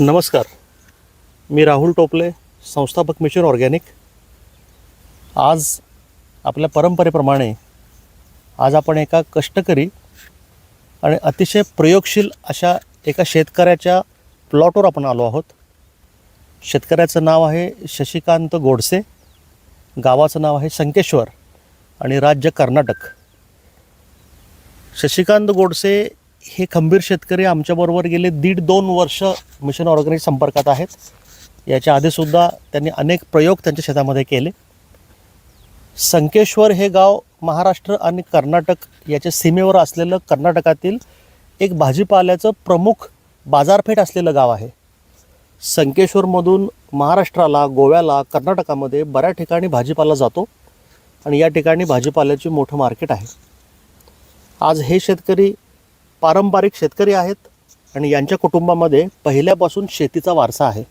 नमस्कार. मी राहुल टोपले संस्थापक मिशन ऑर्गॅनिक. आज आपल्या परंपरेप्रमाणे आज आपण एका कष्टकरी आणि अतिशय प्रयोगशील अशा एका शेतकऱ्याच्या प्लॉटवर आपण आलो आहोत. शेतकऱ्याचं नाव आहे शशिकांत गोडसे गावाचं नाव आहे संकेश्वर आणि राज्य कर्नाटक. शशिकांत गोडसे हे खंबीर शेतकरी आमच्याबरोबर गेले दीड दोन वर्ष मिशन ऑर्गॅनिक संपर्कात आहेत. याच्या आधीसुद्धा त्यांनी अनेक प्रयोग त्यांच्या शेतामध्ये केले. संकेश्वर हे गाव महाराष्ट्र आणि कर्नाटक याच्या सीमेवर असलेलं कर्नाटकातील एक भाजीपाल्याचं प्रमुख बाजारपेठ असलेलं गाव आहे. संकेश्वरमधून महाराष्ट्राला गोव्याला कर्नाटकामध्ये बऱ्याच ठिकाणी भाजीपाला जातो आणि या ठिकाणी भाजीपाल्याचे मोठं मार्केट आहे. आज हे शेतकरी पारंपरिक शेतकरी आहेत आणि यांच्या कुटुंबामध्ये पहिल्यापासून शेतीचा वारसा आहे.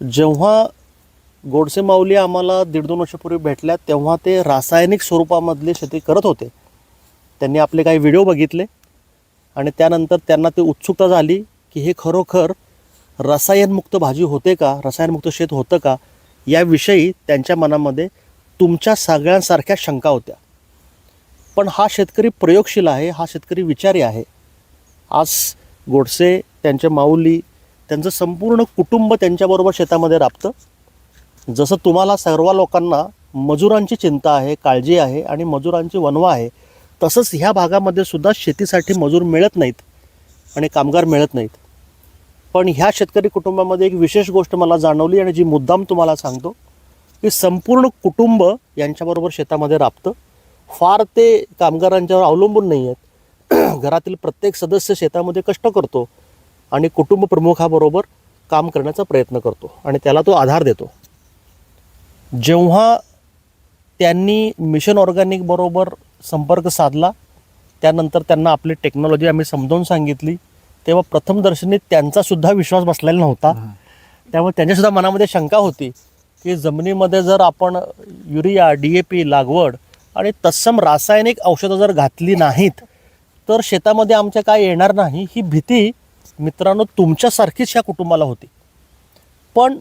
जेव्हा गोडसे माऊली आम्हाला दीड दोन वर्षापूर्वी भेटल्या तेव्हा ते रासायनिक स्वरूपामधली शेती करत होते. त्यांनी आपले काही व्हिडिओ बघितले आणि त्यानंतर त्यांना ती उत्सुकता झाली की हे खरोखर रसायनमुक्त भाजी होते का रसायनमुक्त शेत होतं का याविषयी त्यांच्या मनामध्ये तुमच्या सगळ्यांसारख्या शंका होत्या. पण हा शेतकरी प्रयोगशील आहे हा शेतकरी विचारी आहे. आज गोडसे त्यांच्या माऊली त्यांचं संपूर्ण कुटुंब त्यांच्याबरोबर शेतामध्ये राबतं. जसं तुम्हाला सर्व लोकांना मजुरांची चिंता आहे काळजी आहे आणि मजुरांची वनवा आहे तसंच ह्या भागामध्ये सुद्धा शेतीसाठी मजूर मिळत नाहीत आणि कामगार मिळत नाहीत. पण ह्या शेतकरी कुटुंबामध्ये एक विशेष गोष्ट मला जाणवली आणि जी मुद्दाम तुम्हाला सांगतो की संपूर्ण कुटुंब यांच्याबरोबर शेतामध्ये राबतं. फार ते कामगारांच्यावर अवलंबून नाही आहेत. घरातील प्रत्येक सदस्य शेतामध्ये कष्ट करतो आणि कुटुंब प्रमुखाबरोबर काम करण्याचा प्रयत्न करतो आणि त्याला तो आधार देतो. जेव्हा त्यांनी मिशन ऑर्गॅनिक बरोबर संपर्क साधला त्यानंतर त्यांना आपली टेक्नॉलॉजी आम्ही समजावून सांगितली तेव्हा प्रथमदर्शनी त्यांचा सुद्धा विश्वास बसलेला नव्हता. त्यामुळे त्यांच्यासुद्धा मनामध्ये शंका होती की जमिनीमध्ये जर आपण युरिया डी ए पी लागवड आणि तत्सम रासायनिक औषधं जर घातली नाहीत तर शेतामध्ये आमच्या काय येणार नाही ही भीती मित्रांनो तुमच्यासारखीच ह्या कुटुंबाला होती. पण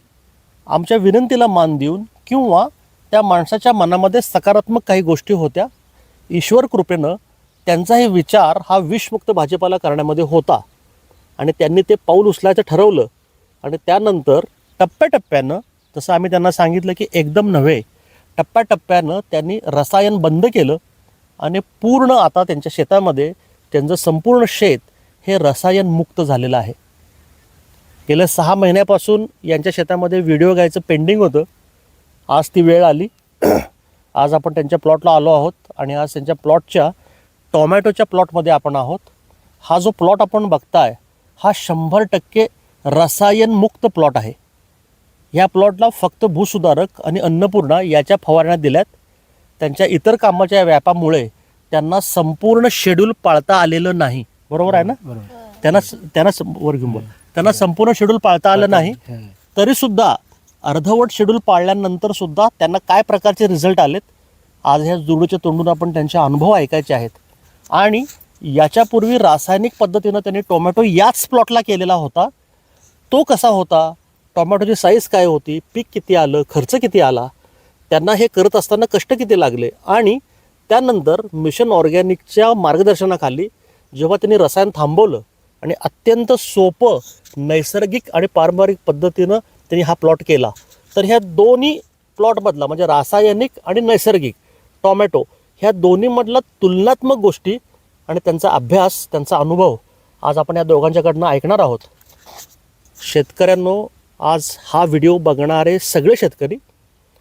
आमच्या विनंतीला मान देऊन किंवा त्या माणसाच्या मनामध्ये सकारात्मक काही गोष्टी होत्या ईश्वर कृपेनं त्यांचाही विचार हा विषमुक्त भाजीपाला करण्यामध्ये होता. आणि त्यांनी ते पाऊल उचलायचं ठरवलं आणि त्यानंतर टप्प्याटप्प्यानं जसं आम्ही त्यांना सांगितलं की एकदम नव्हे टप्प्याटप्प्यानं त्यांनी रसायन बंद केलं आणि पूर्ण आता त्यांच्या शेतामध्ये त्यांचं संपूर्ण शेत हे रसायनमुक्त झालेलं आहे. गेल्या सहा महिन्यापासून यांच्या शेतामध्ये व्हिडिओ घ्यायचं पेंडिंग होतं. आज ती वेळ आली. आज आपण त्यांच्या प्लॉटला आलो आहोत आणि आज त्यांच्या प्लॉटच्या टोमॅटोच्या प्लॉटमध्ये आपण आहोत. हा जो प्लॉट आपण बघताय हा शंभर टक्के रसायनमुक्त प्लॉट आहे. ह्या प्लॉटला फक्त भूसुधारक आणि अन्नपूर्णा याच्या फवारण्या दिल्यात. त्यांच्या इतर कामाच्या व्यापामुळे त्यांना संपूर्ण शेड्यूल पाळता आलेलं नाही. बरोबर आहे ना? त्यांना त्यांना वर घेऊन बोल. त्यांना संपूर्ण शेड्यूल पाळता आलं नाही. तरी सुद्धा अर्धवट शेड्यूल पाळल्यानंतर सुद्धा त्यांना काय प्रकारचे रिझल्ट आलेत? आज ह्या जुडूच्या तोंडून आपण त्यांचे अनुभव ऐकायचे आहेत. आणि याच्यापूर्वी रासायनिक पद्धतीनं त्यांनी टोमॅटो याच प्लॉटला केलेला होता. तो कसा होता? टोमॅटोची साईज काय होती? पीक किती आलं? खर्च किती आला? त्यांना हे करत असताना कष्ट किती लागले? आणि त्यानंतर मिशन ऑर्गॅनिकच्या मार्गदर्शनाखाली जेव्हा त्यांनी रसायन थांबवलं आणि अत्यंत सोपं नैसर्गिक आणि पारंपरिक पद्धतीनं त्यांनी हा प्लॉट केला तर ह्या दोन्ही प्लॉटमधला म्हणजे रासायनिक आणि नैसर्गिक टॉमॅटो ह्या दोन्हीमधला तुलनात्मक गोष्टी आणि त्यांचा अभ्यास त्यांचा अनुभव आज आपण या दोघांच्याकडनं ऐकणार आहोत. शेतकऱ्यांनो आज हा व्हिडिओ बघणारे सगळे शेतकरी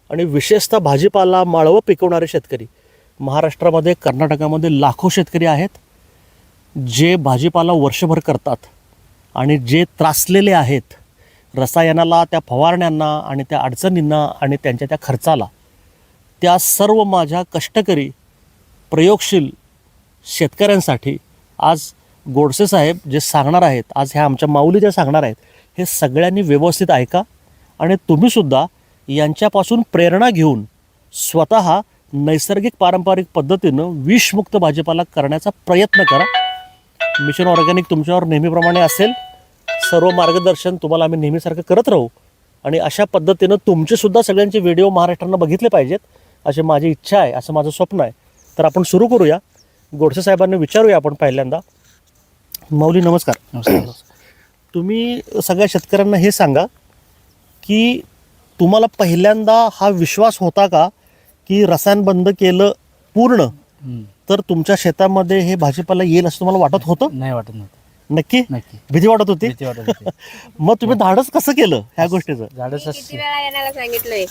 आणि विशेषतः भाजीपाला माळवं पिकवणारे शेतकरी महाराष्ट्रामध्ये कर्नाटकामध्ये लाखो शेतकरी आहेत जे भाजीपाला वर्षभर करतात आणि जे त्रासलेले आहेत रसायनाला त्या फवारण्यांना आणि त्या अडचणींना आणि त्यांच्या त्या खर्चाला त्या सर्व माझ्या कष्टकरी प्रयोगशील शेतकऱ्यांसाठी आज गोडसे साहेब जे सांगणार आहेत आज ह्या आमच्या माऊली ज्या सांगणार आहेत हे सगळ्यांनी व्यवस्थित ऐका आणि तुम्हीसुद्धा यांच्यापासून प्रेरणा घेऊन स्वतः नैसर्गिक पारंपरिक पद्धतीनं विषमुक्त भाजीपाला करण्याचा प्रयत्न करा. मिशन ऑर्गॅनिक तुमच्यावर नेहमीप्रमाणे असेल. सर्व मार्गदर्शन तुम्हाला आम्ही नेहमीसारखं करत राहू आणि अशा पद्धतीनं तुमचेसुद्धा सगळ्यांचे व्हिडिओ महाराष्ट्रानं बघितले पाहिजेत. अशी माझी इच्छा आहे असं माझं स्वप्न आहे. तर आपण सुरू करूया. गोडसे साहेबांना विचारूया आपण पहिल्यांदा. मौली नमस्कार. नमस्कार तुम्ही सगळ्या शेतकऱ्यांना हे सांगा की तुम्हाला पहिल्यांदा हा विश्वास होता का की रसायन बंद केलं पूर्ण. तर तुमच्या शेतामध्ये हे भाजीपाला येईल असं तुम्हाला वाटत होतं? नाही वाटत नव्हतं. नक्की? नक्की. भीती वाटत होती? भीती वाटत होती. मग तुम्ही धाडस कसं केलं ह्या गोष्टीचं? झाडं मी किती वेळा येण्याला सांगितलंय.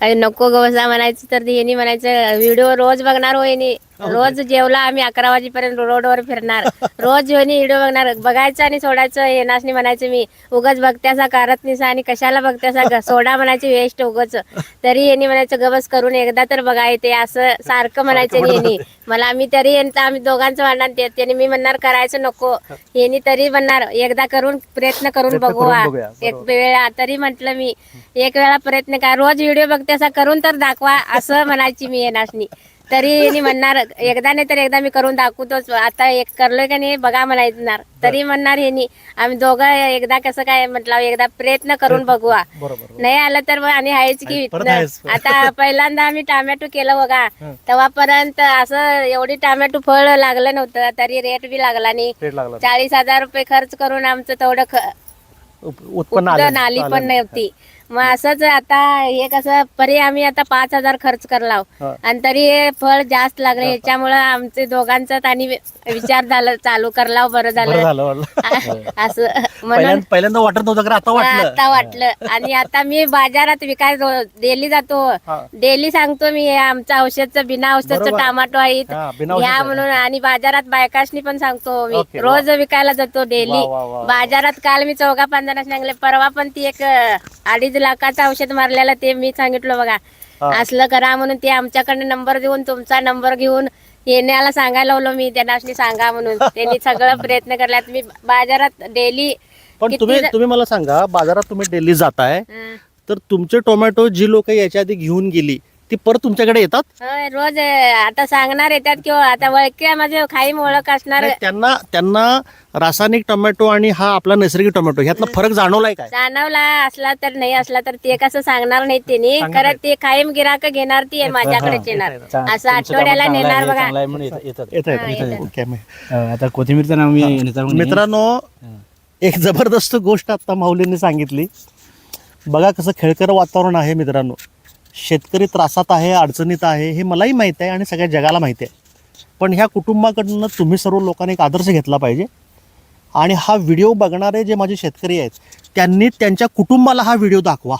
अरे नको ग बसा म्हणायचं तर यांनी म्हणायचं व्हिडिओ रोज बघणार हो यांनी. रोज जेवला आम्ही अकरा वाजेपर्यंत रोडवर फिरणार. रोज यांनी व्हिडिओ बघणार. बघायचं आणि सोडायचं येणासनी म्हणायचं मी. उगाच बघत्यासा करत निसा आणि कशाला बघत्यासा ग? सोडा म्हणायची वेस्ट उगाच. तरी यांनी म्हणायचं गबस करून एकदा तर बघा येते असं सारखं म्हणायचं यांनी. मला मी तरी यांचं आम्ही दोघांचं म्हणणार ते त्यांनी मी म्हणणार करायचं नको. यांनी तरी म्हणणार एकदा करून प्रयत्न करून हा. बघूया, एक. वेळा तरी म्हंटल मी. एक वेळा प्रयत्न करा. रोज व्हिडिओ बघते असा करून तर दाखवा असं म्हणायची मी येणासनी तरी यांनी म्हणणार एकदा नाही तर एकदा मी करून दाखवतोच. आता एक करलोय का नाही बघा म्हणायणार तरी म्हणणार यांनी आम्ही दोघं एकदा कसं काय म्हटलं एकदा प्रयत्न करून बघूया. बरोबर नाही आलं तर आणि आहेच की. आता पहिल्यांदा आम्ही टोमॅटो केलं बघा. तेव्हापर्यंत असं एवढी टोमॅटो फळ लागलं नव्हतं तरी रेट बी लागला नाही. चाळीस हजार रुपये खर्च करून आमचं तेवढं उत्पन्न आली पण नव्हती. मग असंच आता हे कसं परी आम्ही आता पाच हजार खर्च करलाव हा. आणि तरी हे फळ जास्त लागले ह्याच्यामुळं आमचे दोघांचा आणि विचार झाला चालू करलाव बरं बरं झालं झालं वाटलं. असं म्हणून पहिल्यांदा पहिल्यांदा वाटत नव्हतं आता वाटलं आता वाटलं आणि आता मी बाजारात विकाय डेली जातो हा. डेली सांगतो मी हे आमचं औषधचं बिना औषधचं बरोबर. टमाटो आहेत हा, बिना ह्या औषधाचं. म्हणून आणि बाजारात बायकाशनी पण सांगतो मी वा. रोज विकायला जातो डेली वा, वा, वा. बाजारात काल मी चौघा पंधरा सांगले परवा पण ती एक अं, अडीच लाखाचं औषध मारलेलं ते मी सांगितलं बघा. असलं करा म्हणून ते आमच्याकडे नंबर देऊन तुमचा नंबर घेऊन येण्याला सांगायला लावलो मी त्यांना सांगा म्हणून. त्यांनी सगळं प्रयत्न करल्यात मी बाजारात डेली पण तुम्ही तुम्ही मला सांगा बाजारात तुम्ही डेली जाताय तर तुमचे टोमॅटो जी लोक याच्या आधी घेऊन गेली ती परत तुमच्याकडे येतात? होय रोज अं, आता सांगणार येतात किंवा आता ओळखी माझे खाईम ओळख असणार. नाही, त्यांना त्यांना रासायनिक टोमॅटो आणि हा आपला नैसर्गिक टोमॅटो ह्यातला फरक जाणवलाय काय? जाणवला असला तर नाही असला तर ते कसं सांगणार नाही त्यांनी. खरं ते कायम गिराक घेणार ती माझ्याकडेच येणार. असं आठवड्याला नेणार बघा. चांगलं आहे म्हणून येतात- येतात. येत हा, आहेत येतात. ओके, मी- अं, आता कोथिंबीरचं नाव मी नेता म्हणून. मित्रांनो एक जबरदस्त गोष्ट आता माऊलींनी सांगितली. बघा कसं खेळकर वातावरण आहे मित्रांनो. शेतकरी त्रासात आहे अडचणीत आहे हे मलाही माहीत आहे आणि सगळ्या जगाला माहिती आहे. पण ह्या कुटुंबाकडनं तुम्ही सर्व लोकांनी एक आदर्श घेतला पाहिजे. आणि हा व्हिडिओ बघणारे जे माझे शेतकरी आहेत त्यांनी त्यांच्या कुटुंबाला हा व्हिडिओ दाखवा.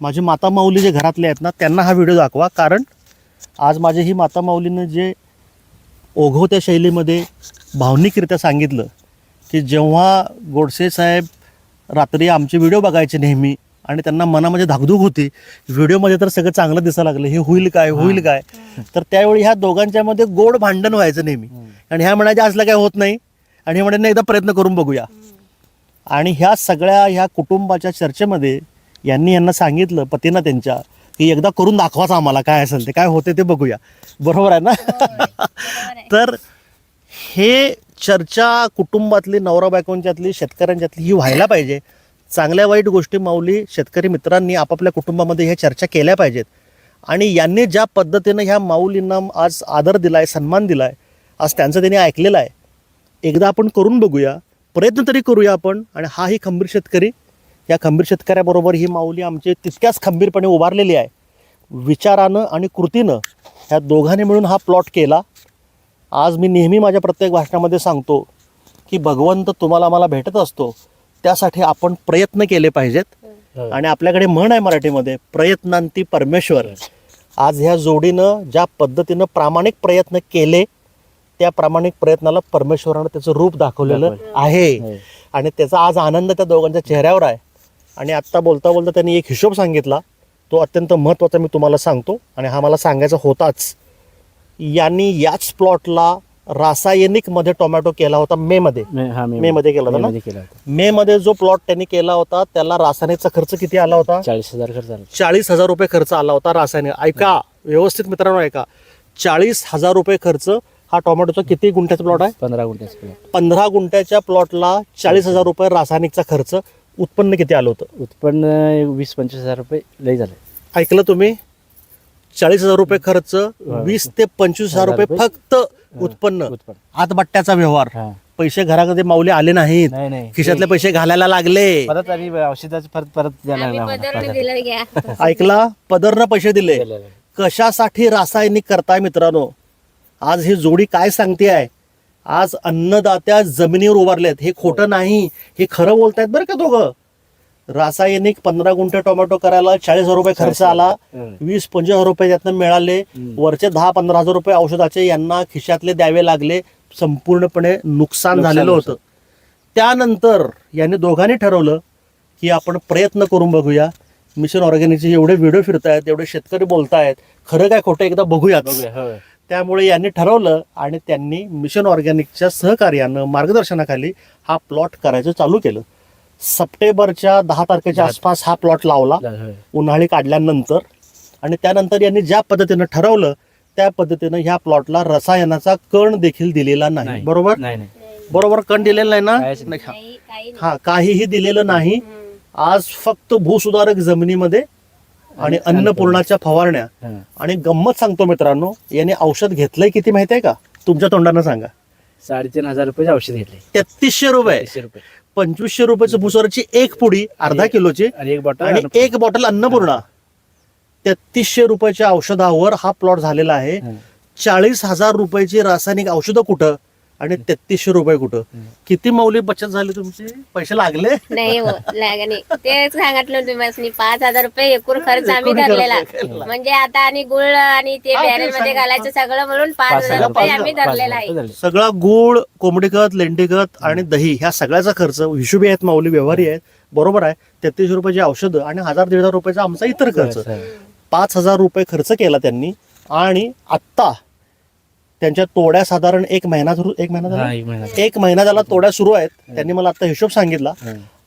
माझे माता माऊली जे घरातले आहेत ना त्यांना हा व्हिडिओ दाखवा. कारण आज माझे ही माता माऊलीनं जे ओघवत्या शैलीमध्ये भावनिकरित्या सांगितलं की जेव्हा गोडसे साहेब रात्री आमचे व्हिडिओ बघायचे नेहमी आणि त्यांना मनामध्ये धाकधूक होती. व्हिडिओमध्ये तर सगळं चांगलं दिसायला लागलं. हे होईल काय? होईल काय? तर त्यावेळी ह्या दोघांच्यामध्ये गोड भांडण व्हायचं नेहमी. आणि ह्या म्हणायच्या असलं काय होत नाही. आणि हे म्हणे "नाही, एकदा प्रयत्न करून बघूया. आणि ह्या सगळ्या ह्या कुटुंबाच्या चर्चेमध्ये यांनी यांना सांगितलं पतीनं त्यांच्या की एकदा करून दाखवाच आम्हाला काय असेल ते काय होते ते बघूया. बरोबर आहे ना? तर हे चर्चा कुटुंबातली नवरा बायकोंच्यातली शेतकऱ्यांच्यातली ही व्हायला पाहिजे. चांगल्या वाईट गोष्टी माऊली शेतकरी मित्रांनी आपापल्या कुटुंबामध्ये ह्या चर्चा केल्या पाहिजेत. आणि यांनी ज्या पद्धतीनं ह्या माऊलींना आज आदर दिलाय सन्मान दिलाय आज त्यांचं त्यांनी ऐकलेलं आहे. एकदा आपण करून बघूया प्रयत्न तरी करूया आपण आणि हाही खंबीर शेतकरी. या खंबीर शेतकऱ्याबरोबर ही माऊली आमची तितक्याच खंबीरपणे उभारलेली आहे. विचारानं आणि कृतीनं ह्या दोघांनी मिळून हा प्लॉट केला. आज मी नेहमी माझ्या प्रत्येक भाषणामध्ये सांगतो की भगवंत तुम्हाला मला भेटत असतो. त्यासाठी आपण प्रयत्न केले पाहिजेत. आणि आपल्याकडे म्हण आहे मराठीमध्ये प्रयत्नांती परमेश्वर. आज ह्या जोडीनं ज्या पद्धतीनं प्रामाणिक प्रयत्न केले त्या प्रामाणिक प्रयत्नाला परमेश्वरानं त्याचं रूप दाखवलेलं दाखवलं. आहे. आहे. आणि त्याचा आज आनंद त्या दोघांच्या चेहऱ्यावर आहे. आणि आत्ता बोलता बोलता त्यांनी एक हिशोब सांगितला तो अत्यंत महत्त्वाचा मी तुम्हाला सांगतो. आणि हा मला सांगायचा होताच. यांनी याच प्लॉटला रासायनिकमध्ये टोमॅटो केला होता मे मध्ये. मे- मध्ये. केला होता ना? मे मध्ये जो प्लॉट त्यांनी केला होता त्याला रासायनिकचा खर्च किती आला होता? चाळीस हजार खर्च झाला चाळीस हजार रुपये खर्च आला होता रासायनिक. ऐका व्यवस्थित मित्रांनो ऐका. चाळीस हजार रुपये खर्च हा टोमॅटोचा किती गुंठ्याचा प्लॉट आहे? पंधरा गुंठ्याचं प्लॉट पंधरा गुंठ्याच्या प्लॉटला चाळीस हजार रुपये रासायनिकचा खर्च उत्पन्न किती आलं होतं? उत्पन्न वीस पंचवीस हजार रुपये लई झाले. ऐकलं तुम्ही? चाळीस हजार रुपये खर्च वीस ते पंचवीस हजार रुपये फक्त उत्पन्न. आतबट्ट्याचा व्यवहार. पैसे घरामध्ये मावले आले नाहीत. नाही नाही. खिशातले पैसे घालायला लागले. परत आणि औषधाचं परत ऐकला? पदरनं पैसे दिले. कशासाठी रासायनिक करताय मित्रांनो? आज ही जोडी काय सांगते आहे आज अन्नदात्या जमिनीवर उभारलेत. हे खोटं नाही. हे खरं बोलतायत बरं का दोघं? रासायनिक पंधरा गुंठे टोमॅटो करायला चाळीस हजार रुपये खर्च आला. वीस पंचवीस हजार रुपये त्यातनं मिळाले. वरचे दहा पंधरा हजार रुपये औषधाचे यांना खिशातले द्यावे लागले संपूर्णपणे नुकसान झालेलं. होतं त्यानंतर यांनी दोघांनी ठरवलं की आपण प्रयत्न करून बघूया मिशन ऑर्गॅनिकचे एवढे व्हिडिओ फिरतायत एवढे शेतकरी बोलतायत खरं काय खोटं एकदा बघूयात. त्यामुळे यांनी ठरवलं आणि त्यांनी मिशन ऑर्गॅनिकच्या सहकार्यानं मार्गदर्शनाखाली हा प्लॉट करायचं चालू केलं सप्टेंबरच्या दहा तारखेच्या आसपास हा प्लॉट लावला. उन्हाळी काढल्यानंतर. आणि त्यानंतर यांनी ज्या पद्धतीनं ठरवलं त्या पद्धतीनं ह्या प्लॉटला रसायनाचा कण देखील दिलेला नाही. बरोबर? नाही नाही. बरोबर? कण दिलेला नाही ना. हा. काहीही दिलेलं नाही. आज फक्त भूसुधारक जमिनीमध्ये आणि अन्नपूर्णाच्या फवारण्या. आणि गंमत सांगतो मित्रांनो याने औषध घेतलंय किती माहिती आहे का? तुमच्या तोंडानं सांगा. साडेतीन हजार रुपये औषध घेतले. तेहतीसशे रुपये. पंचवीसशे रुपयाचं भुसाराची एक पुडी अर्धा किलोची आणि एक बॉटल आणि एक बॉटल अन्नपूर्णा. तेहतीसशे रुपयाच्या औषधावर हा प्लॉट झालेला आहे. चाळीस हजार रुपयाची रासायनिक औषधं कुठं? आणि तेहतीसशे रुपये कुठं. किती मौली बचत झाली तुमची? पैसे लागले? नाही हो लागा नाही. तेच सांगितलं तुम्ही पाच हजार रुपये एकूण खर्च आम्ही धरलेला. म्हणजे आता आणि गुळ आणि ते बॅरेल मध्ये. घालायचं सगळं म्हणून पाच हजार रुपये आम्ही धरलेला आहे. सगळा गूळ कोंबडी खत लेंडी खत आणि दही ह्या सगळ्याचा खर्च हिशोबी आहेत माऊली व्यवहारी आहेत. बरोबर आहे. तेहतीस रुपयाची औषधं आणि हजार दीड हजार रुपयाचा आमचा इतर खर्च. पाच हजार रुपये खर्च केला त्यांनी. आणि आत्ता त्यांच्या तोड्या साधारण एक महिना सुरू एक महिना झाला? एक महिना एक महिना झाला तोड्या सुरू आहेत. त्यांनी मला आता हिशोब सांगितला.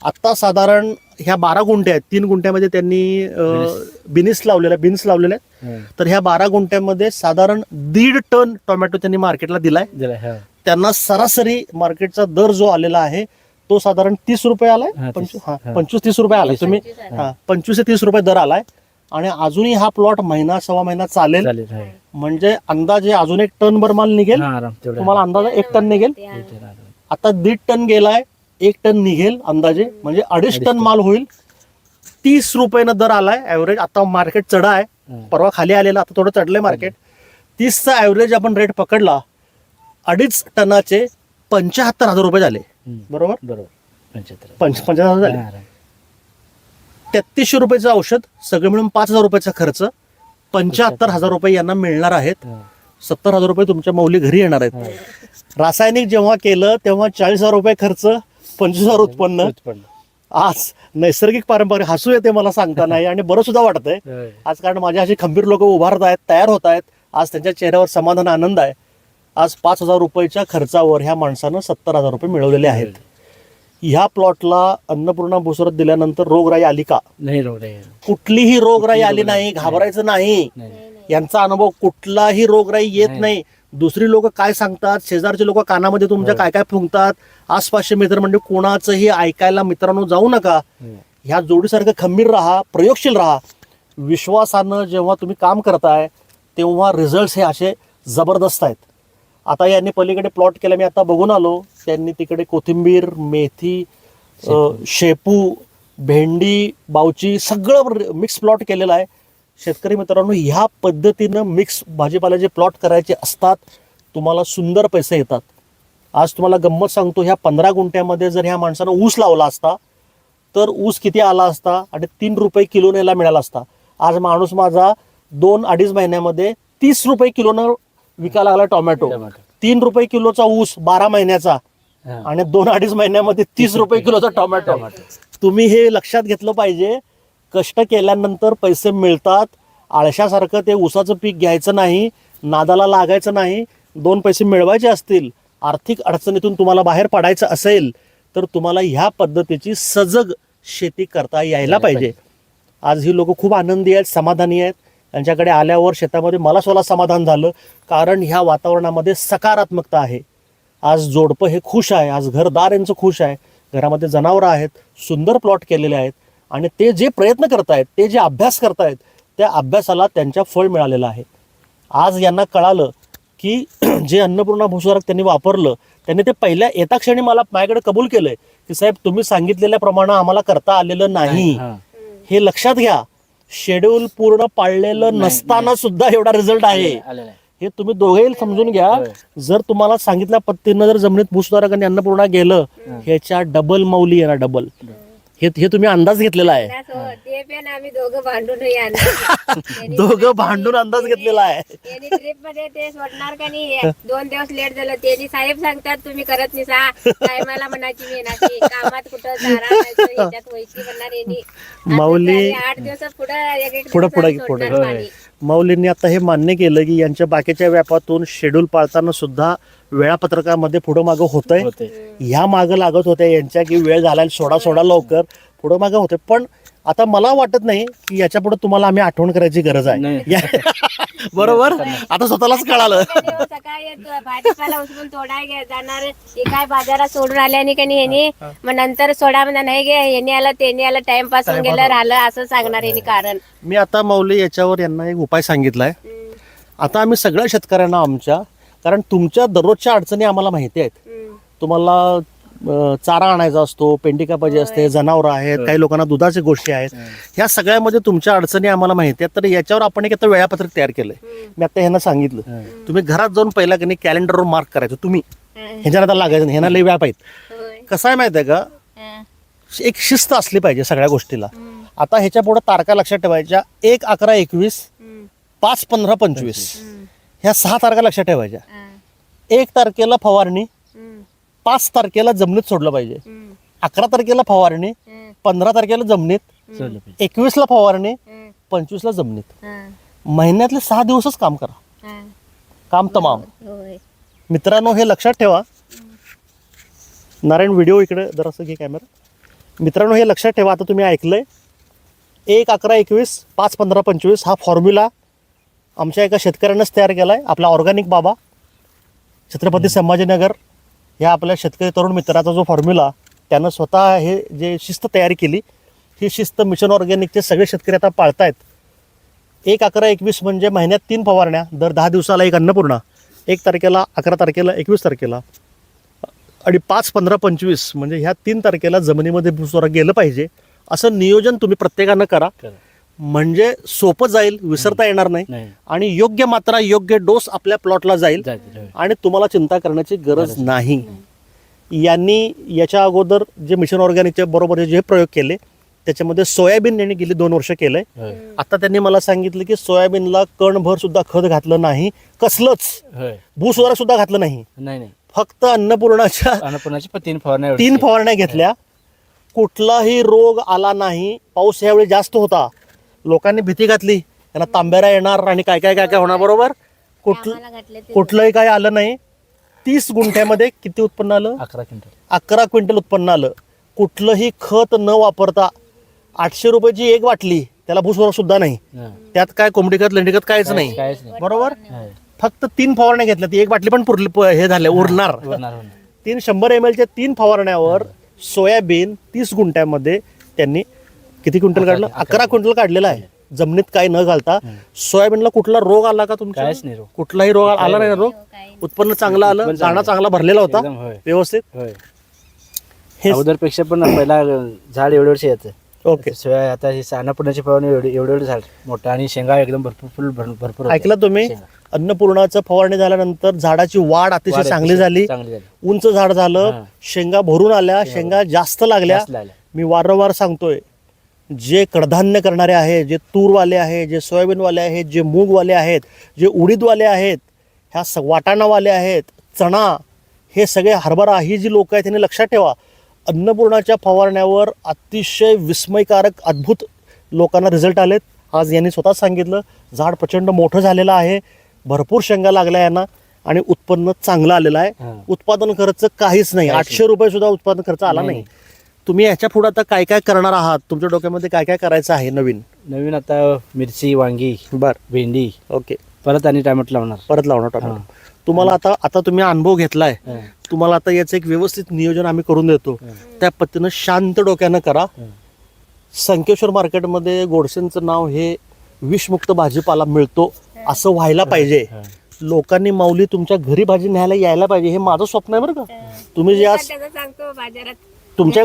आत्ता साधारण ह्या बारा गुंठे आहेत. तीन गुंठ्यामध्ये त्यांनी बिनिस. लावलेल्या बिन्स लावलेल्या आहेत. तर ह्या बारा गुंठ्यामध्ये साधारण दीड टन टोमॅटो त्यांनी मार्केटला दिलाय. दिलं. त्यांना सरासरी मार्केटचा दर जो आलेला आहे तो साधारण तीस रुपये आलाय. पंचवीस तीस. रुपये आलाय. तुम्ही. हा पंचवीस ते तीस रुपये दर आलाय. आणि अजूनही हा प्लॉट महिना सव्वा महिना चालेल. चालेल हं. म्हणजे अंदाजे अजून एक टन भर माल निघेल. हा, आराम तेवढं तुम्हाला अंदाजे एक टन निघेल. ते आहे. आता दीड टन गेलाय एक टन निघेल अंदाजे. म्हणजे अडीच अडीच टन टन. माल होईल. तीस रुपयानं दर आलाय ऍव्हरेज आता मार्केट चढा आहे. हं. परवा खाली आलेला आता थोडं चढलंय मार्केट तीसचा ऍव्हरेज आपण रेट पकडला अडीच टनाचे पंच्याहत्तर हजार रुपये झाले. बरोबर? बरोबर. पंच्याहत्तर पंच पंच्याहत्तर हजार झाले. हा, आराम. तेहतीसशे रुपयाचं औषध सगळं मिळून पाच हजार रुपयाचा खर्च. पंच्याहत्तर हजार रुपये यांना मिळणार आहेत. सत्तर हजार रुपये तुमच्या मौली घरी येणार आहेत. रासायनिक जेव्हा केलं तेव्हा चाळीस हजार रुपये खर्च पंचवीस हजार उत्पन्न. आज नैसर्गिक पारंपरिक हसू येते मला सांगता नाही आणि बरं सुद्धा वाटतंय. आज कारण माझ्या अशी खंबीर लोक उभारत आहेत तयार होत आहेत. आज त्यांच्या चेहऱ्यावर समाधान आनंद आहे. आज पाच हजार रुपयाच्या खर्चावर ह्या माणसानं सत्तर हजार रुपये मिळवलेले आहेत. ह्या प्लॉटला अन्नपूर्णा भुसरत दिल्यानंतर रोगराई आली का? नाही रोग नाही कुठलीही रोगराई आली नाही घाबरायचं नाही. यांचा अनुभव कुठलाही रोगराई येत नाही. दुसरी लोक काय सांगतात? शेजारचे लोक कानामध्ये तुमच्या हो. काय काय फुंकतात? आसपासचे मित्र म्हणजे कोणाचंही ऐकायला मित्रांनो जाऊ नका. हं. ह्या जोडीसारखं खंबीर राहा प्रयोगशील राहा. विश्वासानं जेव्हा तुम्ही काम करताय तेव्हा रिझल्ट हे असे जबरदस्त आहेत. आता यांनी पलीकडे प्लॉट केला मी आता बघून आलो. त्यांनी तिकडे कोथिंबीर मेथी शेपू. भेंडी बावची सगळं मिक्स प्लॉट केलेलं आहे. शेतकरी मित्रांनो ह्या पद्धतीनं मिक्स भाजीपाल्याचे प्लॉट करायचे असतात तुम्हाला सुंदर पैसे येतात. आज तुम्हाला गंमत सांगतो ह्या पंधरा गुंठ्यामध्ये जर ह्या माणसानं ऊस लावला असता तर ऊस किती आला असता? आणि तीन रुपये किलोने याला मिळाला असता. आज माणूस माझा दोन अडीच महिन्यामध्ये तीस रुपये किलोनं विकायला लागला टोमॅटो. तीन रुपये किलोचा ऊस बारा महिन्याचा. आणि दोन अडीच महिन्यामध्ये तीस रुपये किलोचा टोमॅटो. तुम्ही हे लक्षात घेतलं पाहिजे कष्ट केल्यानंतर पैसे मिळतात आळशासारखं ते ऊसाचं पीक घ्यायचं नाही नादाला लागायचं नाही दोन पैसे मिळवायचे असतील आर्थिक अडचणीतून तुम्हाला बाहेर पडायचं असेल तर तुम्हाला ह्या पद्धतीची सजग शेती करता यायला पाहिजे आज ही लोक खूप आनंदी आहेत समाधानी आहेत त्यांच्याकडे आल्यावर शेतामध्ये मला स्वतः समाधान झालं. कारण ह्या वातावरणामध्ये सकारात्मकता आहे. आज जोडपं हे खुश आहे. आज घरदार यांचं खुश आहे. घरामध्ये जनावरं आहेत. सुंदर प्लॉट केलेले आहेत. आणि ते जे प्रयत्न करतायत ते जे अभ्यास करतायत त्या अभ्यासाला त्यांच्या फळ मिळालेलं आहे. आज यांना कळालं की जे अन्नपूर्णा भूस्वरक त्यांनी वापरलं त्यांनी ते पहिल्या येता क्षणी मला माझ्याकडे कबूल केलंय की साहेब तुम्ही सांगितलेल्याप्रमाणे आम्हाला करता आलेलं नाही. हे लक्षात घ्या. शेड्यूल पूर्ण पाळलेलं नसताना सुद्धा एवढा रिझल्ट आहे. आलेलं आहे हे तुम्ही दोघेही समजून घ्या. जर तुम्हाला सांगितल्या पद्धतीनं जर जमिनीत भूसुधारक आणि अन्नपूर्णा गेलं ह्याच्या डबल मौली येणार डबल हे हे तुम्ही अंदाज घेतलेला आहे हो, आम्ही दोघं भांडून. दोघं भांडून अंदाज घेतलेला आहे त्यांनी ट्रिपमध्ये ते सोडणार का नाही हे दोन दिवस लेट झालं त्यांनी साहेब सांगतात तुम्ही करत नाही सा साहेबाला म्हणायची मी येणार कामात कुठं याच्यात व्हायची म्हणणार यांनी माऊली- आठ दिवसात पुढं एक एक पुढं- पुढं- दिवसात पुढं. सोडणार होय. पाणी. मौलींनी आता हे मान्य केलं की यांच्या बाकीच्या व्यापातून शेड्यूल पाळताना सुद्धा वेळापत्रकामध्ये पुढं मागं होतंय. होते ह्या मागं लागत होत्या यांच्या की वेळ झाला सोडा सोडा लवकर पुढं मागं होते पण आता मला वाटत नाही की याच्यापुढे तुम्हाला आम्ही आठवण करायची गरज आहे. नाही. या- बरोबर? आता स्वतःलाच कळालं. दिवस सकाळी येतो, भाजीपाला उचलून तोडाय गे- जाणार. हे काय बाजारात सोडून आल्याने का नाही ह्यानी मग नंतर सोडा म्हणा नाही गे यांनी आलं त्यांनी आलं टाइमपासून गेलं राहिलं असं सांगणार यांनी कारण. मी आता मौली याच्यावर यांना एक उपाय सांगितलाय. हम्म, आता आम्ही सगळ्या शेतकऱ्यांना आमच्या कारण तुमच्या दररोजच्या अडचणी आम्हाला माहिती आहेत. हम्म, तुम्हाला चारा आणायचा असतो पेंडी कापायची असते जनावरं आहेत काही लोकांना दुधाच्या गोष्टी आहेत. ह्या सगळ्यामध्ये तुमच्या अडचणी आम्हाला माहिती आहेत. तर याच्यावर आपण एक आता वेळापत्रक तयार केलंय. मी आता ह्यांना सांगितलं. तुम्ही घरात जाऊन पहिला की कॅलेंडरवर मार्क करायचं. तुम्ही. हं, ह्याच्या आता लागायचं ह्यांना लई व्याप आहेत. होय. कसं आहे माहिती आहे का? हं, एक शिस्त असली पाहिजे सगळ्या गोष्टीला. आता ह्याच्या पुढे तारखा लक्षात ठेवायच्या. एक अकरा एकवीस पाच पंधरा पंचवीस. ह्या सहा तारखा लक्षात ठेवायच्या. हं, एक तारखेला फवारणी. पाच तारखेला जमिनीत सोडलं पाहिजे. अकरा तारखेला फवारणी पंधरा तारखेला जमिनीत सोडलं पाहिजे. एकवीसला फवारणी हं, पंचवीसला जमिनीत. महिन्यातले सहा दिवसच काम करा. काम तमाम. मित्रांनो हे लक्षात ठेवा. नारायण व्हिडिओ इकडे जरासं घे कॅमेरा मित्रांनो हे लक्षात ठेवा. आता तुम्ही ऐकलंय. एक अकरा एकवीस पाच पंधरा पंचवीस हा फॉर्म्युला आमच्या एका शेतकऱ्यानंच तयार केला आहे आपला ऑर्गॅनिक बाबा छत्रपती संभाजीनगर. ह्या आपल्या शेतकरी तरुण मित्राचा जो फॉर्म्युला त्यानं स्वतः हे जे शिस्त तयारी केली ही शिस्त मिशन ऑर्गॅनिकचे सगळे शेतकरी आता पाळतायत. एक अकरा एकवीस म्हणजे महिन्यात तीन फवारण्या दर दहा दिवसाला एक अन्नपूर्णा. एक तारखेला अकरा तारखेला एकवीस तारखेला. आणि पाच पंधरा पंचवीस म्हणजे ह्या तीन तारखेला जमिनीमध्ये भुसोरा गेलं पाहिजे. असं नियोजन तुम्ही प्रत्येकानं करा. म्हणजे सोपं जाईल विसरता येणार नाही. आणि योग्य मात्रा योग्य डोस आपल्या प्लॉटला जाईल. आणि तुम्हाला चिंता करण्याची गरज नाही. यांनी याच्या अगोदर जे मिशन ऑर्गॅनिकच्या बरोबर जे प्रयोग केले त्याच्यामध्ये सोयाबीन यांनी गेली दोन वर्ष केलंय. आता त्यांनी मला सांगितलं की सोयाबीनला कणभर सुद्धा खत घातलं नाही कसलंच. भूसुधारक सुद्धा घातलं नाही. फक्त अन्नपूर्णाच्या अन्नपूर्णाची पण तीन फवारण्या तीन. फवारण्या घेतल्या. कुठलाही रोग आला नाही. पाऊस यावेळी जास्त होता. लोकांनी भीती घातली. त्यांना तांब्यारा येणार आणि काय काय काय काय होणार बरोबर? कुठलं कुठलंही काय आलं नाही. तीस गुंठ्यामध्ये किती उत्पन्न आलं? अकरा क्विंटल. अकरा क्विंटल उत्पन्न आलं. कुठलंही खत न वापरता आठशे रुपयाची एक वाटली त्याला भूसवरा सुद्धा नाही. हा. त्यात काय कोंबडी खत लेंडी खत काहीच नाही. बरोबर. फक्त तीन फवारण्या घेतल्या. ती एक बाटली पण पुरली हे झाले उरणार. तीन शंभर एम एलच्या तीन फवारण्यावर सोयाबीन तीस गुंठ्यामध्ये त्यांनी किती क्विंटल काढलं? अकरा क्विंटल. काढलेलं आहे. जमिनीत काही न घालता. सोयाबीनला कुठला रोग आला का तुमच्या? काहीच नाही रोग. कुठलाही रोग आला नाही ना रोग? उत्पन्न चांगलं आलं उत्पन्न दाणा चांगलं. चांगला भरलेला होता एकदम होय. व्यवस्थित? होय. हे अगोदरपेक्षा पण पहिला झाड एवढे वर्ष येतं ओके. सोया आता हे अन्नपूर्णाची फवारणी एवढे एवढे एवढे झाड. मोठं आणि शेंगा एकदम भरपूर फुल भर- भरपूर होत्या. ऐकलं तुम्ही? शेंगा. अन्नपूर्णाचं फवारणी झाल्यानंतर झाडाची वाढ अतिशय चांगली झाली. चांगली झाली. उंच झाड झालं. हा. शेंगा भरून आल्या. शेंगा जास्त लागल्या. जास्त लागल्या. मी वारंवार सांगतोय जे कडधान्य करणारे आहेत जे तूरवाले आहेत जे सोयाबीनवाले आहेत जे मूगवाले आहेत जे उडीदवाले आहेत ह्या स वाटाणावाले आहेत चणा हे सगळे हरभरा ही जी लोक आहेत त्यांनी लक्षात ठेवा. अन्नपूर्णाच्या फवारण्यावर अतिशय विस्मयकारक अद्भुत लोकांना रिझल्ट आलेत. आज यांनी स्वतः सांगितलं झाड प्रचंड मोठं झालेलं आहे भरपूर शेंगा लागल्या यांना आणि उत्पन्न चांगलं आलेलं आहे. उत्पादन खर्च काहीच नाही. आठशे रुपये सुद्धा उत्पादन खर्च आला नाही. तुम्ही याच्यापुढे आता काय काय करणार आहात? तुमच्या डोक्यामध्ये काय काय करायचं आहे नवीन? नवीन आता मिरची वांगी बर. भेंडी ओके. परत आणि टॅमॅटो लावणार. परत लावणार टोमॅटो. तुम्हाला आता आता तुम्ही अनुभव घेतलाय. तुम्हाला आता याचं एक व्यवस्थित नियोजन आम्ही करून देतो. त्या पद्धतीनं शांत डोक्यानं करा. संकेश्वर मार्केटमध्ये गोडसेंचं नाव हे विषमुक्त भाजीपाला मिळतो असं व्हायला पाहिजे. लोकांनी माऊली तुमच्या घरी भाजी न्यायला यायला पाहिजे हे माझं स्वप्न आहे बरं का? तुम्ही जे आज सांगतो बाजारात. तुमच्या.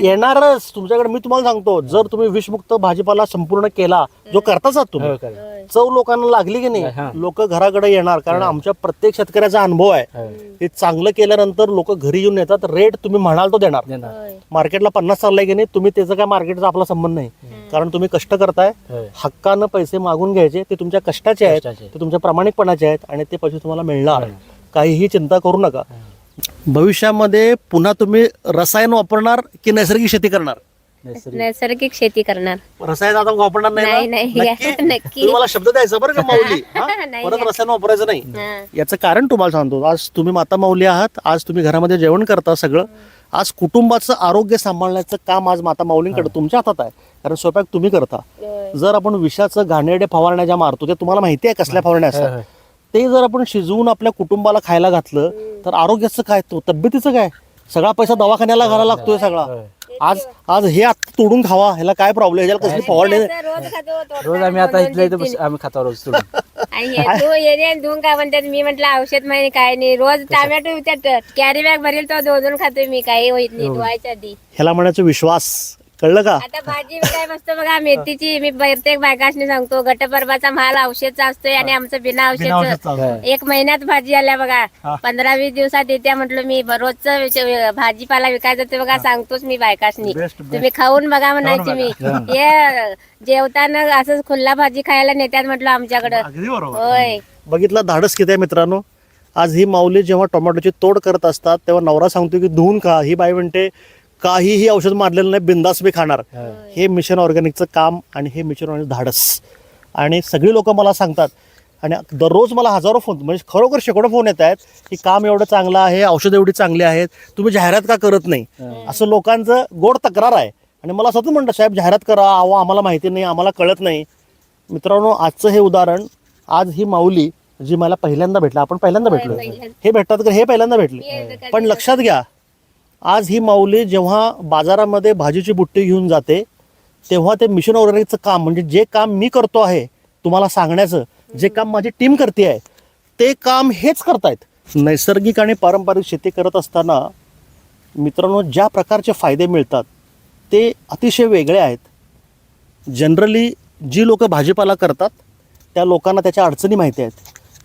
येणारच तुमच्याकडे मी तुम्हाला सांगतो जर तुम्ही विषमुक्त भाजीपाला संपूर्ण केला जो करताच आहात तुम्ही. चव लोकांना लागली की. नाही लोक घराकडे येणार कारण आमच्या प्रत्येक शेतकऱ्याचा अनुभव आहे हो. हे चांगलं केल्यानंतर लोक घरी येऊन येतात रेट तुम्ही म्हणाल तो देणार. मार्केटला पन्नास चाललाय की नाही तुम्ही त्याचं काय मार्केटचा आपला संबंध नाही कारण तुम्ही कष्ट करताय. हक्कानं पैसे मागून घ्यायचे ते तुमच्या कष्टाचे आहेत. ते तुमच्या प्रामाणिकपणाचे आहेत आणि ते पैसे तुम्हाला मिळणार काहीही चिंता करू नका भविष्यामध्ये पुन्हा तुम्ही रसायन वापरणार की नैसर्गिक शेती करणार नैसर्गिक. नैसर्गिक शेती करणार रसायन आता वापरणार नाही नाही ना? नाही नक्की? नक्की तुम्ही मला शब्द द्यायचा बरं का माऊली हा? नाही, परत. रसायन वापरायचं नाही हा. याचं कारण तुम्हाला सांगतो आज तुम्ही माता माऊली आहात आज तुम्ही घरामध्ये जेवण करता सगळं आज कुटुंबाचं आरोग्य सांभाळण्याचं काम आज माता माऊलींकडे तुमच्या हातात आहे कारण स्वयंपाक तुम्ही करता. जर आपण विषाचं घाणेरडे फवारण्या ज्या मारतो ते तुम्हाला माहिती आहे कसल्या फवारण्या असतात. ते जर आपण शिजवून आपल्या कुटुंबाला खायला घातलं तर आरोग्याचं काय? तो तब्येतीचं काय? सगळा पैसा दवाखान्याला घालायला लागतोय सगळा. आज आज हे आता तोडून खावा ह्याला काय प्रॉब्लेम ह्याला कसली फवारणी रोज खातो, तोडताना रोज आम्ही आता इथल्या इथं आम्ही खातो रोज तुडून. आणि हे तू येणे आणि धुवून काय म्हणतात? मी म्हटलं औषध माहिती काय नाही. रोज टोमॅटो कॅरी बॅग भरेल तो दोन खातोय मी काही होईत नाही धुवायच्या आधी. ह्याला म्हणायचं विश्वास. कळलं का? आता भाजी काय मस्त बघा मेथीची मी प्रत्येक बायकाशने सांगतो गटपर्वाचा माल औषधचा असतोय आणि आमचं बिना औषधचं एक महिन्यात भाजी आल्या बघा पंधरा वीस दिवसात येत्या म्हटलं मी रोजचं भाजीपाला विकायचं ते बघा सांगतोच मी बायकाशनी तुम्ही खाऊन बघा म्हणायची मी. हे. जेवताना असंच खुल्ला भाजी खायला नेत्यात म्हटलं आमच्याकडं. होय. बघितलं धाडस किती आहे मित्रांनो? आज ही माऊली जेव्हा टोमॅटोची तोड करत असतात तेव्हा नवरा सांगतो की धुवून खा. ही बाई म्हणते काहीही औषध मारलेलं नाही बिंदास मी खाणार. हे. मिशन ऑर्गॅनिकचं काम आणि हे मिशन ऑर्गॅनिक धाडस. आणि सगळी लोक मला सांगतात आणि दररोज मला हजारो फोन म्हणजे खरोखर शेकडो फोन येत आहेत की काम एवढं चांगलं आहे औषध एवढी चांगली आहेत तुम्ही जाहिरात का करत नाही? असं लोकांचं गोड तक्रार आहे. आणि मला सतत म्हणतं साहेब जाहिरात करा अहो आम्हाला माहिती नाही आम्हाला कळत नाही. मित्रांनो आजचं हे उदाहरण आज ही माऊली जी मला पहिल्यांदा भेटला आपण पहिल्यांदा भेटलो. हे भेटतात का? हे पहिल्यांदा भेटले. पण लक्षात घ्या आज ही माऊली जेव्हा बाजारामध्ये भाजीची बुट्टी घेऊन जाते तेव्हा ते मिशन ऑर्गॅनिकचं काम म्हणजे जे काम मी करतो आहे तुम्हाला सांगण्याचं जे काम माझी टीम करते आहे ते काम हेच करतायत. नैसर्गिक आणि पारंपरिक शेती करत असताना मित्रांनो ज्या प्रकारचे फायदे मिळतात ते अतिशय वेगळे आहेत. जनरली जी लोक भाजीपाला करतात त्या लोकांना त्याच्या अडचणी माहिती आहेत.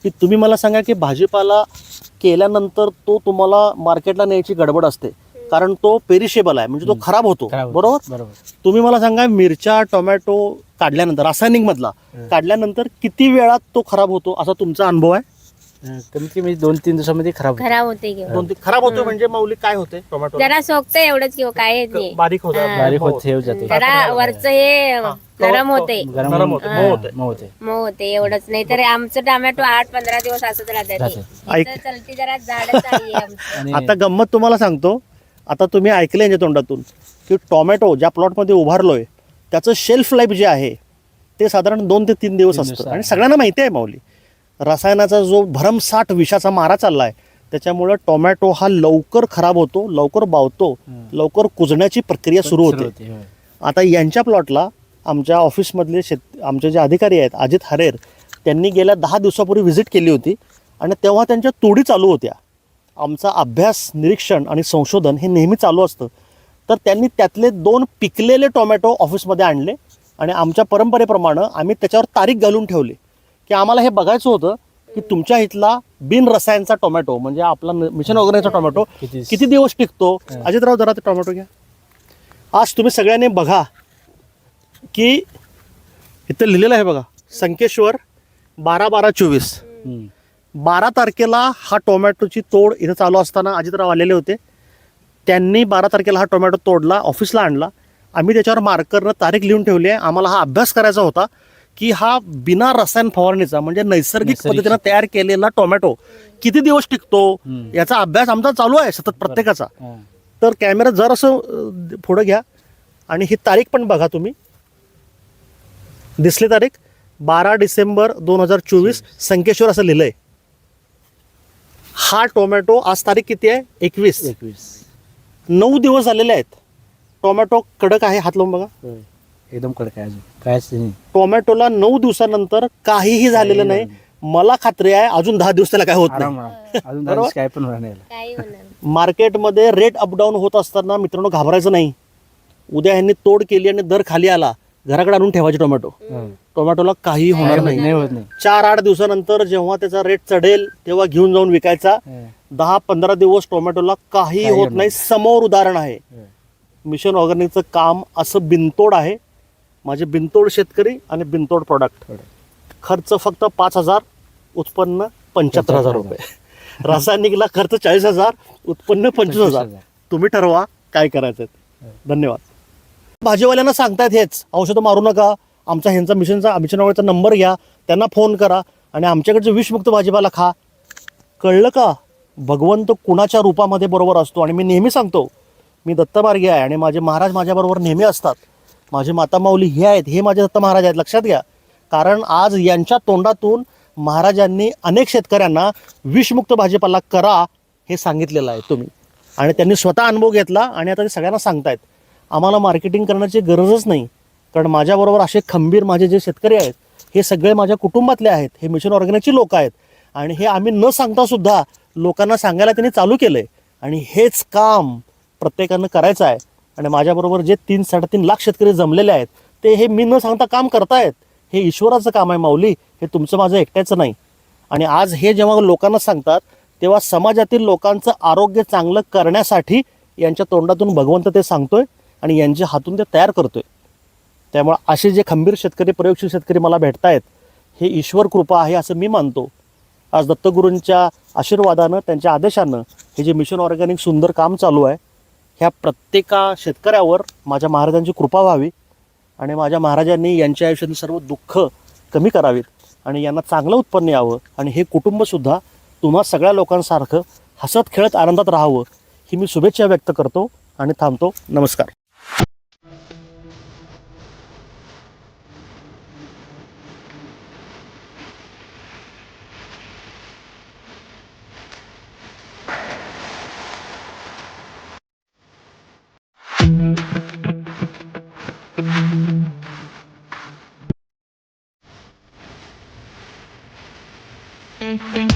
की तुम्ही मला सांगा की भाजीपाला केल्यानंतर तो तुम्हाला मार्केटला न्यायची गडबड असते. कारण तो पेरिशेबल आहे. म्हणजे तो खराब होतो. बरोबर? तुम्ही मला सांगा मिरच्या टोमॅटो काढल्यानंतर रासायनिक मधला काढल्यानंतर किती वेळात तो खराब होतो? असा तुमचा अनुभव आहे? अं, कमीत कमी दोन तीन दिवसामध्ये खराब होतो. खराब होते दोन तीन खराब होतो म्हणजे माऊली काय होते? टोमॅटो. जरा सोकतं एवढंच किंवा काय येत नाही. बारीक होतं. बारीक होत हे जाते. जरा वरच हे नरम होते. गरम नरम होते, मऊ होते. मग एवढंच. नाही तर आमचं टोमॅटो आठ पंधरा दिवस असंच राहते राहतं. ऐक. चलती जरा. आणि आता गंमत तुम्हाला सांगतो. आता तुम्ही ऐकलं यांच्या तोंडातून की टोमॅटो ज्या प्लॉटमध्ये उभारलोय त्याचं शेल्फ लाईफ जे आहे ते साधारण दोन ते तीन दिवस असतं. आणि सगळ्यांना माहिती आहे माऊली. रसायनाचा जो भरमसाठ विषाचा मारा चाललाय त्याच्यामुळे टोमॅटो हा लवकर खराब होतो लवकर बावतो. लवकर कुजण्याची प्रक्रिया सुरू होते. आता यांच्या प्लॉटला आमच्या ऑफिसमधले शेत आमचे जे अधिकारी आहेत अजित हरेर त्यांनी गेल्या दहा दिवसापूर्वी व्हिजिट केली होती आणि तेव्हा त्यांच्या तोडी चालू होत्या. आमचा अभ्यास निरीक्षण आणि संशोधन हे नेहमी चालू असतं. तर त्यांनी त्यातले दोन पिकलेले टोमॅटो ऑफिसमध्ये आणले आणि आमच्या परंपरेप्रमाणे आम्ही त्याच्यावर तारीख घालून ठेवली. की आम्हाला हे बघायचं होतं की तुमच्या इथला बिन रसायनचा टोमॅटो म्हणजे आपला मिशन ऑर्गॅनिकचा टोमॅटो किती- दिवस? टिकतो? अजितराव जरा ते टोमॅटो घ्या. आज तुम्ही सगळ्यांनी बघा की इथं लिहिलेलं आहे बघा संकेश्वर बारा बारा चोवीस. बारा तारखेला हा टोमॅटोची तोड इथं चालू असताना अजितराव आलेले होते. त्यांनी बारा तारखेला हा टोमॅटो तोडला ऑफिसला आणला. आम्ही त्याच्यावर मार्करनं तारीख लिहून ठेवली आहे. आम्हाला हा अभ्यास करायचा होता की हा बिना रसायन फवारणीचा म्हणजे नैसर्गिक पद्धतीनं तयार केलेला टोमॅटो किती दिवस टिकतो. याचा अभ्यास आमचा चालू आहे सतत प्रत्येकाचा. तर कॅमेरा जर असं पुढं घ्या आणि ही तारीख पण बघा तुम्ही. दिसली तारीख बारा डिसेंबर दोन हजार चोवीस. संकेश्वर असं लिहिलंय. हा टोमॅटो आज तारीख किती आहे? एकवीस. एकवीस. नऊ दिवस झालेले आहेत. टोमॅटो कडक आहे हात लावून बघा. एकदम कडक आहे अजून. कायच नाही. टोमॅटोला नऊ दिवसानंतर काहीही झालेलं नाही. मला खात्री आहे अजून दहा दिवस त्याला काय होत आराम नाही. अजून बरोबर? काय पण होणार नाही. याला. काही होणार नाही. मार्केटमध्ये रेट अपडाऊन होत असताना मित्रांनो घाबरायचं नाही. उद्या ह्यांनी तोड केली आणि दर खाली आला. घराकडे आणून ठेवायचे टोमॅटो. टोमॅटोला काही होणार नाही नाही. होत नाही. चार आठ दिवसानंतर जेव्हा त्याचा रेट चढेल तेव्हा घेऊन जाऊन विकायचा. दहा पंधरा दिवस टोमॅटोला काही होत नाही. समोर उदाहरण आहे. मिशन ऑर्गॅनिकचं काम असं बिनतोड आहे. माझे बिनतोड शेतकरी आणि बिनतोड प्रॉडक्ट. खर्च फक्त पाच हजार उत्पन्न पंच्याहत्तर हजार रुपये. रासायनिकला खर्च चाळीस हजार उत्पन्न पंचवीस हजार. तुम्ही ठरवा काय करायचं धन्यवाद. भाजीवाल्यांना सांगतायत हेच. औषधं मारू नका. आमचा ह्यांचा मिशनचा मिशनवाळीचा नंबर घ्या. त्यांना फोन करा. आणि आमच्याकडचं विषमुक्त भाजीपाला खा. कळलं का? भगवंत कुणाच्या रूपामध्ये बरोबर असतो? आणि मी नेहमी सांगतो मी दत्तमार्गी आहे आणि माझे महाराज माझ्याबरोबर नेहमी असतात. माझे माता माऊली हे आहेत हे माझे दत्त महाराज आहेत. लक्षात घ्या. कारण आज यांच्या तोंडातून महाराजांनी अनेक शेतकऱ्यांना विषमुक्त भाजीपाला करा हे सांगितलेलं आहे तुम्ही. आणि त्यांनी स्वतः अनुभव घेतला आणि आता ते सगळ्यांना सांगतायत. आम्हाला मार्केटिंग करण्याची गरजच नाही. कारण माझ्याबरोबर असे खंबीर माझे जे शेतकरी आहेत हे सगळे माझ्या कुटुंबातले आहेत. हे मिशन ऑर्गॅनिकची लोक आहेत. आणि हे आम्ही न सांगता सुद्धा लोकांना सांगायला त्यांनी चालू केलं आहे आणि हेच काम प्रत्येकानं करायचं आहे. आणि माझ्याबरोबर जे तीन साडेतीन लाख शेतकरी जमलेले आहेत ते हे मी न सांगता काम करतायत. हे ईश्वराचं काम आहे माऊली. हे तुमचं माझं एकट्याचं नाही. आणि आज हे जेव्हा लोकांना सांगतात तेव्हा समाजातील लोकांचं आरोग्य चांगलं करण्यासाठी यांच्या तोंडातून भगवंत ते सांगतोय. आणि यांच्या हातून ते तयार करतो आहे त्यामुळं असे जे खंबीर शेतकरी प्रयोगशील शेतकरी मला भेटतायत हे ईश्वर कृपा आहे असं मी मानतो. आज दत्तगुरूंच्या आशीर्वादानं त्यांच्या आदेशानं हे जे मिशन ऑर्गॅनिक सुंदर काम चालू आहे ह्या प्रत्येका शेतकऱ्यावर माझ्या महाराजांची कृपा व्हावी आणि माझ्या महाराजांनी यांच्या आयुष्यातील सर्व दुःख कमी करावीत आणि यांना चांगलं उत्पन्न यावं आणि हे कुटुंबसुद्धा तुम्हा सगळ्या लोकांसारखं हसत खेळत आनंदात राहावं ही मी शुभेच्छा व्यक्त करतो आणि थांबतो. नमस्कार.